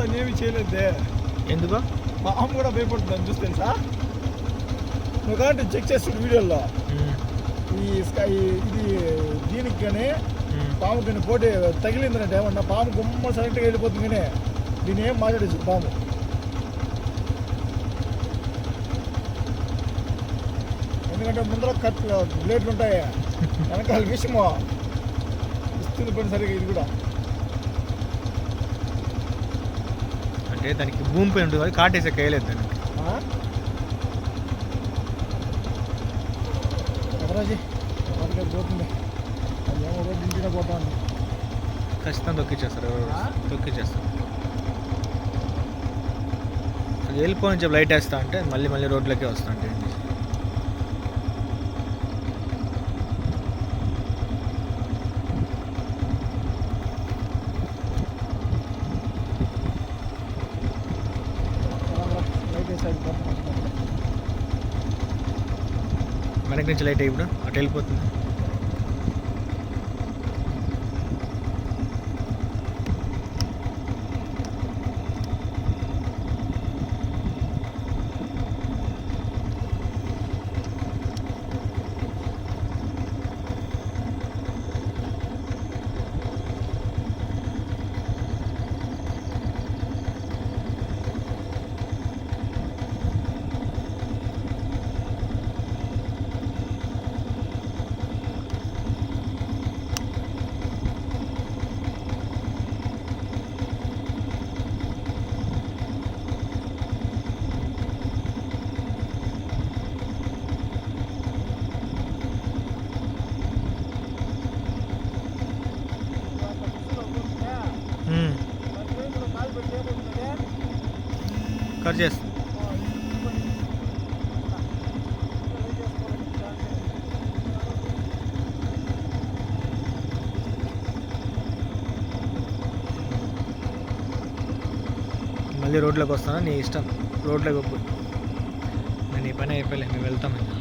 దాన్ని ఏమి చేయలేదే. ఎందుకో? పాము కూడా భయపడుతుంది చూస్తే తెలుసా? నువ్వు కాబట్టి చెక్ చేస్తున్న వీడియోలో ఈ స్కై ఇది దీనికి కానీ. పాము కానీ పోటీ తగిలిందంటే ఏమన్నా పాము గుమ్మ సైలెంట్గా వెళ్ళిపోతుంది కానీ దీన్ని ఏం మాట్లాడచ్చు పాము. ఎందుకంటే ముందర కట్ బ్లేడ్లు ఉంటాయి వెనకాల విషము. ఇస్తుంది పని సరిగా ఇది కూడా. అంటే దానికి భూమి పైన ఉంటుంది కాటేసే కయ్యలేదు దానికి. ఖచ్చితంగా తొక్కిచ్చేస్తారు? తొక్కిచ్చేస్తారు. అది వెళ్ళిపోని చెప్పి లైట్ వేస్తా అంటే మళ్ళీ మళ్ళీ రోడ్లకే వస్తా అంటే ఏం చేసేది? లైట్ వేసాడు వెనక నుంచి లైట్ ఇప్పుడు అటు వెళ్ళిపోతుంది. కట్ చేస్తా. మళ్ళీ రోడ్లోకి వస్తాను? నీ ఇష్టం. రోడ్లోకి ఒప్పు నేను ఈ పని అయిపోయలే మేము వెళ్తాం ఇంకా